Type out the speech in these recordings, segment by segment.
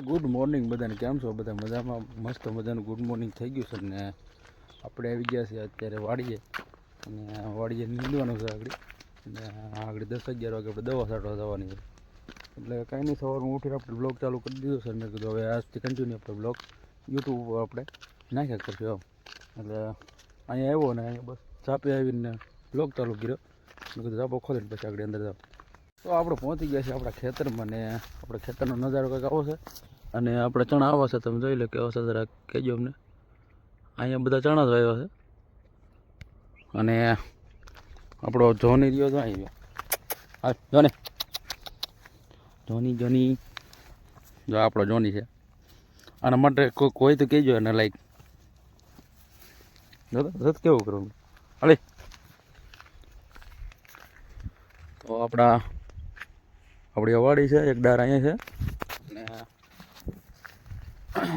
Good morning બધાને. કેમ છો બધા? મજામાં? મસ્ત મજાનું ગુડ મોર્નિંગ થઈ ગયું છે ને આપણે આવી ગયા છીએ અત્યારે વાડીએ. અને વાડીએ નીંદવાનું છે આગળ. અને આગળ દસ અગિયાર વાગે આપણે દવા છાંટવા જવાની છે. એટલે કાંઈ નહીં, સવારમાં ઉઠીને આપણે બ્લોગ ચાલુ કરી દીધો છે. મેં કીધું હવે આજથી કન્ટિન્યુ આપણે બ્લોગ યુટ્યુબ ઉપર આપણે નાખ્યા કરશું એમ. એટલે અહીંયા આવ્યો ને અહીંયા બસ ચાપે આવીને બ્લોગ ચાલુ કર્યો. મેં કીધું ચાપો ખોલીને પછી આગળ અંદર જાવ તો આપણે પહોંચી ગયા છીએ આપણા ખેતરમાં ને આપણે ખેતરનો નજારો કંઈક આવો છે. અને આપણે ચણા આવા છે, તમે જોઈ લો કેવા છે જરા કહેજો અમને. અહીંયા બધા ચણા જ આવ્યા છે. અને આપણો જોની રહ્યો તો અહીં હા જોને જોની જોની જો આપણો જોની છે. આના માટે કોઈ તો કહેજો એને લાઈક રથ કેવું કરવું અરે તો આપણા આપણી અવાડી છે એક ડાર અહીંયા છે. ને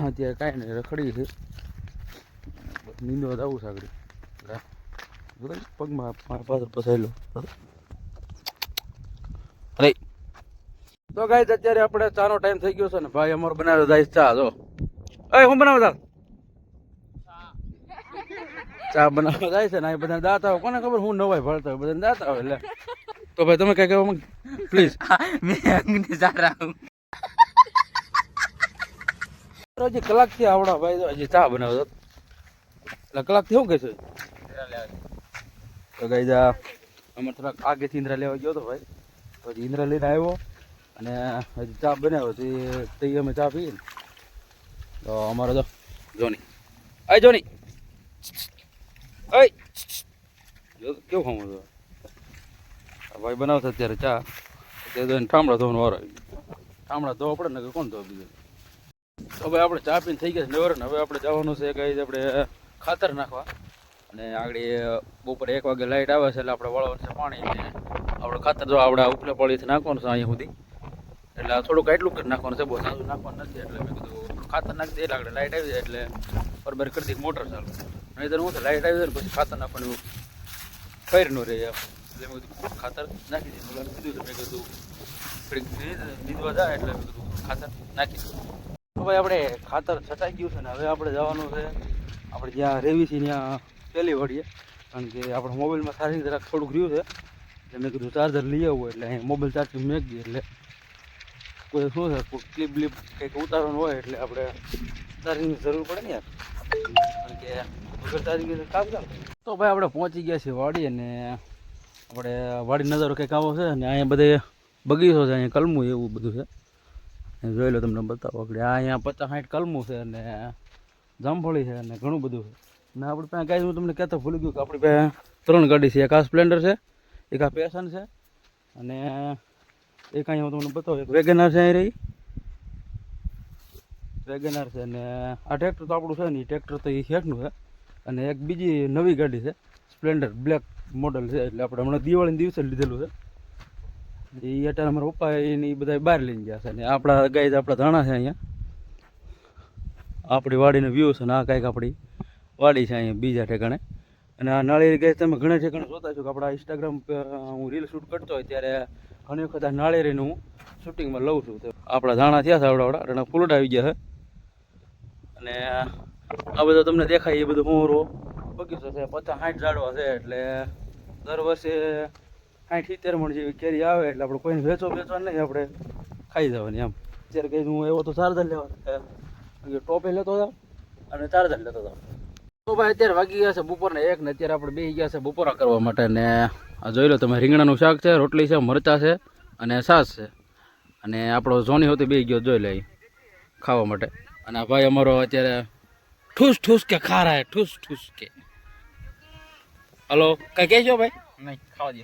અત્યારે કાંઈ નહીં રખડી છે. નીંદવા જવું છે આગળ. પગમાં મારા પાછળ પસાયેલો અરે. તો ગાય અત્યારે આપણે ચાનો ટાઈમ થઈ ગયો છે ને ભાઈ અમારો બનાવ્યો જાય ચા જો. એ હું બનાવો ચા. ચા બનાવવા જાય છે ને અહીં બધા દાંત આવે કોને ખબર હું નવાય ભરતા હોય બધા દાંત આવે એટલે તો ભાઈ તમે કઈ કહેવા પ્લીઝ મેં ભાઈ હજી ચા બનાવતો એટલે કલાક શું કે તો ગઈ જા અમે થોડાક આગેથી ઇન્દ્રા લેવા ગયો હતો ભાઈ પછી ઇન્દ્રા લઈને આવ્યો અને હજી ચા બનાવ્યો તે તઈ અમે ચા પીએ તો અમારો જો જોની અય જોની અય કેવું ખાવું ભાઈ બનાવતા અત્યારે ચા. તે તો ઠામડા ધોવાનો વારો ઠામડા ધોવા પડે ને કોણ ધોવા બીજું? તો ભાઈ આપણે ચા પીને થઈ ગયા છે નવર ને હવે આપણે જવાનું છે કઈ આપણે ખાતર નાખવા. અને આગળ બપોરે એક વાગે લાઇટ આવે છે એટલે આપણે વળવાનું છે પાણી આપણે ખાતર જો આપણે ઉપલે પાળીથી નાખવાનું છે અહીંયા સુધી. એટલે થોડુંક એટલું કરી નાખવાનું છે. બહુ સારું નાખવાનું નથી. એટલે મેં કીધું ખાતર નાખી દે એટલે આપણે લાઇટ આવી જાય એટલે બરાબર કરી દઈએ મોટર ચાલુ. નહીં તો હું લાઇટ આવી જાય પછી ખાતર નાખવાનું ફેર ન રહે. એમ એટલે ખાતર નાખી દઈએ મેં કીધું તો મેં કીધું થોડીક જાય એટલે મેં કીધું, ખાતર નાખી દઉં. તો ભાઈ આપણે ખાતર છટાઈ ગયું છે ને, હવે આપણે જવાનું છે, આપણે જ્યાં રેવી છીએ ત્યાં પહેલી વળીએ કારણ કે આપણે મોબાઈલમાં સારી જરાક થોડુંક રહ્યું છે. એટલે મેં કીધું ચાર્જર લઈ આવવું એટલે અહીં મોબાઈલ ચાર્જિંગ મેં દઈએ એટલે કોઈ શું છે, કોઈ ક્લિપ બ્લિપ કંઈક ઉતારવાનું હોય એટલે આપણે ચાર્જિંગની જરૂર પડે ને યાર. કારણ કે વગર ચાર્જિંગ કામ ચાલે તો ભાઈ આપણે પહોંચી ગયા છીએ વાડી અને આપણે વાડી નજારો કંઈક આવો છે અને અહીંયા બધે બગીચો છે, અહીંયા કલમું એવું બધું છે. જોઈ લો તમને બતાવો આપણે આ અહીંયા પચાસ સાઠ કલમું છે અને જામફળી છે અને ઘણું બધું છે. ને આપણે પાસે કાંઈ હું તમને કહેતો ભૂલી ગયું કે આપણી પાસે ત્રણ ગાડી છે, એક આ સ્પ્લેન્ડર છે, એક આ પેશન છે અને એક અહીંયા હું તમને બતાવું, એક વેગેનાર છે અહીં રહી. વેગેનાર છે અને આ ટ્રેક્ટર તો આપણું છે ને, એ ટ્રેક્ટર તો એ હેઠનું છે. અને એક બીજી નવી ગાડી છે, સ્પ્લેન્ડર બ્લેક મોડલ છે, એટલે આપણે હમણાં દિવાળીના દિવસે લીધેલું છે. એ અત્યારે અમારા પપ્પા એની બધા બહાર લઈને ગયા છે, અને આપણા ગાય આપણા ધાણા છે અહીંયા. આપણી વાડીનો વ્યૂ છે ને આ કાંઈક આપણી વાડી છે અહીંયા બીજા ઠેકાણે. અને આ નાળિયેર ગાય તમે ઘણા ઠેકાણે જોતા છો કે આપણા ઇન્સ્ટાગ્રામ હું રીલ શૂટ કરતો હોય ત્યારે ઘણી વખત આ નાળિયેરીનું હું શૂટિંગમાં લઉં છું. આપણા ધાણા થયા છે આવડા આવડા અને આવી ગયા છે. અને આ બધું તમને દેખાય, એ બધું મોરો બગીચો છે, પચાસ સાઠ ઝાડવા છે, એટલે દર વર્ષે સાઠ સિત્તેર મણ જેવી કેરી આવે, એટલે આપણે કોઈને વેચો વેચવા નહીં, આપણે ખાઈ જવાની એમ. અત્યારે કઈ હું એવો તો ચાર્જર લેવા ટોપે લેતો હતો અને ચાર્જર લેતો હતો તો ભાઈ અત્યારે વાગી ગયા છે બપોરના એક ને અત્યારે આપણે બેસી ગયા છે બપોરા કરવા માટે ને આ જોઈ લો તમે, રીંગણાનું શાક છે, રોટલી છે, મરચાં છે અને છાશ છે. અને આપણો ઝોની હોતી બેસી ગયો જોઈ લે ખાવા માટે. અને આ ભાઈ અમારો અત્યારે ઠૂસ ઠૂસ કે ખા રહા હે ઠૂસ ઠૂસ કે. હલો કઈ કહેજો ભાઈ. નહીં ખાવા દે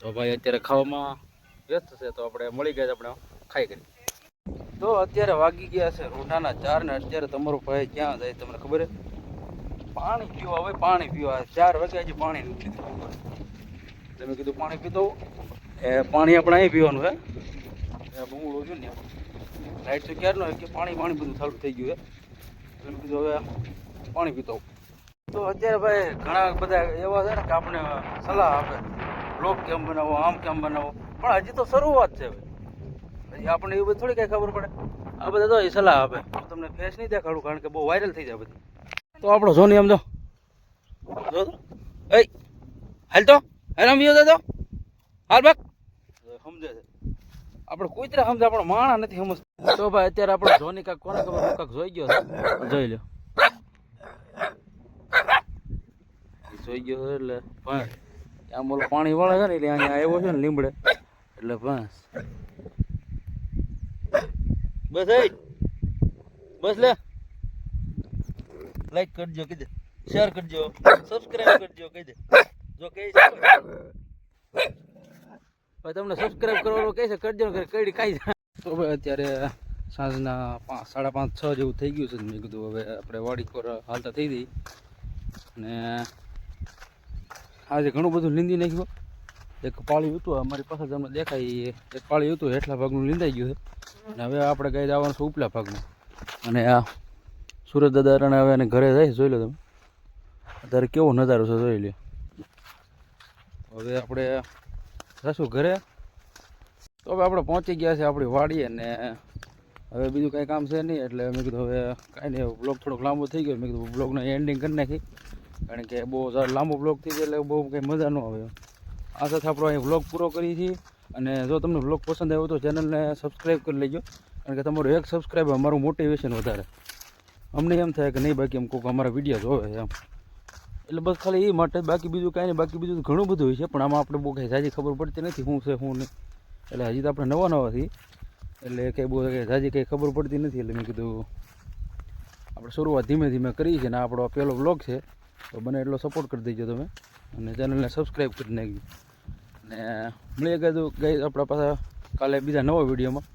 તો ભાઈ અત્યારે ખાવામાં વ્યસ્ત છે તો આપણે મળી ગયા આપણે ખાઈ કરી. તો અત્યારે વાગી ગયા છે રોઢાના ચાર ને અત્યારે તમારો ભાઈ ક્યાં જાય તમને ખબર પાણી પીવા હવે પાણી પીવા. ચાર વાગે હજી પાણી નથી તમે કીધું પાણી પીતો એ પાણી આપણે અહીં પીવાનું હે બમુડો છું ને. લાઈટ તો ક્યારનો કે પાણી પાણી બધું ચાલુ થઈ ગયું હે તમે કીધું હવે પાણી પીતો તો અત્યારે ભાઈ ઘણા બધા એવા છે ને કે આપણે સલાહ આપે. બ્લોક કેમ બનાવો, આમ કેમ બનાવો? પણ હજી તો શરૂઆત છે ભાઈ આપણે એવું થોડી કાંઈ ખબર પડે. આ બધા તો એ સલાહ આપે. હું તમને ફેસ નહીં દેખાડું કારણ કે બહુ વાયરલ થઈ જાય બધું. તો આપણો સોની, આમ જો. એ હાલ તો. આમ વિયો તો હાલ બાક સમજે છે. આપણે કુતરા સમજે, આપણે માણા નથી સમજતા. તો ભાઈ અત્યારે આપણે જોની કાક કોને ખબર? કાંક જોઈ ગયો જોઈ લો ઈ જોઈ ગયો એટલે પણ આમ બોલો પાણી વળે છે ને એટલે અહીંયા આવ્યો છે ને લીમડે. એટલે બસ. બસ એ બસ લે. લાઈક કરજો કીધે. શેર કરજો. સબસ્ક્રાઇબ કરજો કીધે. દે જો કહે છે તમને સબસ્ક્રાઇબ કરવાનું કહે છે કરજો ને કઈ ખાઈ જાય તો ભાઈ અત્યારે સાંજના પાંચ સાડા પાંચ છ જેવું થઈ ગયું છે મેં કીધું હવે આપણે વાડી પર હાલતા થઈ ગઈ. અને આજે ઘણું બધું લીંદી નાખ્યું. એક પાળી હતું, અમારી પાસે તમને દેખાય એક પાળી હતું હેઠલા ભાગનું લીંદાઈ ગયું છે. અને હવે આપણે ગાય જવાનું છે ઉપલા ભાગનું અને આ સુરત દાદા અટાણે હવે એને ઘરે જાય જોઈ લો તમે. અત્યારે કેવો નજારો છે, જોઈ લે. હવે આપણે જશું ઘરે. તો હવે આપણે પહોંચી ગયા છે આપણી વાડીએ ને હવે બીજું કાંઈ કામ છે નહીં, એટલે મેં કીધું હવે કાંઈ નહીં બ્લોગ થોડોક લાંબો થઈ ગયો, મેં કીધું બ્લોગને એન્ડિંગ કરી નાખી કારણ કે બહુ લાંબો બ્લોગ થઈ ગયો એટલે બહુ કંઈ મજા ન આવે. આ સાથે આપણો અહીં બ્લોગ પૂરો કરીએ છીએ. અને જો તમને બ્લોગ પસંદ આવ્યો તો ચેનલને સબસ્ક્રાઈબ કરી લેજો. કારણ કે તમારું એક સબસ્ક્રાઈબ અમારું મોટિવેશન વધારે. અમને એમ થાય કે નહીં બાકી એમ કોઈક અમારા વીડિયો જોવે એમ. એટલે બસ ખાલી એ માટે બાકી બીજું કાંઈ નહીં, બાકી બીજું ઘણું બધું હોય છે. પણ આમાં આપણે બહુ કાંઈ સાજી ખબર પડતી નથી શું છે, શું નહીં. એટલે હજી તો આપણે નવા નવા છીએ. એટલે કંઈ બહુ જાજી કંઈ ખબર પડતી નથી. એટલે મેં કીધું આપણે શરૂઆત ધીમે ધીમે કરીએ છીએ ને આપણો પહેલો બ્લોગ છે. તો બને એટલો સપોર્ટ કરી દેજો તમે. અને ચેનલને સબસ્ક્રાઈબ કરી નાખજો. અને મળીએ કીધું ગઈ આપણા પાછા કાલે બીજા નવા વિડીયોમાં